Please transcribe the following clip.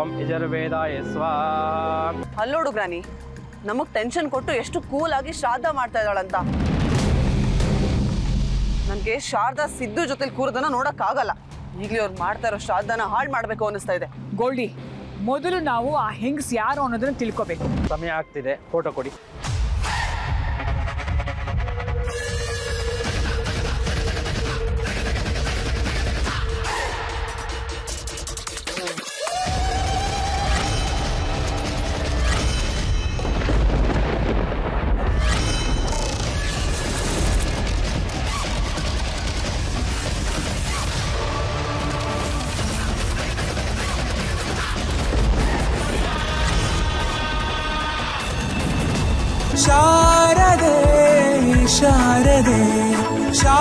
ಓಂ ಯಜುರ್ವೇದಾಯ ಸ್ವಾಹ ಅಲ್ಲೋಡು ಗ್ರಾನಿ ನಮಗ್ ಟೆನ್ಷನ್ ಕೊಟ್ಟು ಎಷ್ಟು ಕೂಲ್ ಆಗಿ ಶ್ರಾದ್ದ ಮಾಡ್ತಾ ಇದ್ದಾಳಂತ. ನನ್ಗೆ ಶಾರದಾ ಸಿದ್ದು ಜೊತೆಲಿ ಕೂರದನ್ನ ನೋಡಕ್ ಆಗಲ್ಲ ಈಗ್ಲೇ ಅವ್ರು ಮಾಡ್ತಾ ಇರೋ ಶ್ರಾದ್ದನ ಹಾಳ್ ಮಾಡ್ಬೇಕು ಅನಿಸ್ತಾ ಇದೆ. ಗೋಲ್ಡಿ ಮೊದಲು ನಾವು ಆ ಹೆಂಗ್ಸ್ ಯಾರು ಅನ್ನೋದನ್ನ ತಿಳ್ಕೊಬೇಕು. ಸಮಯ ಆಗ್ತಿದೆ ಫೋಟೋ ಕೊಡಿ. ಶಾರದೆ ಶಾರದೆ ಶಾರದೆ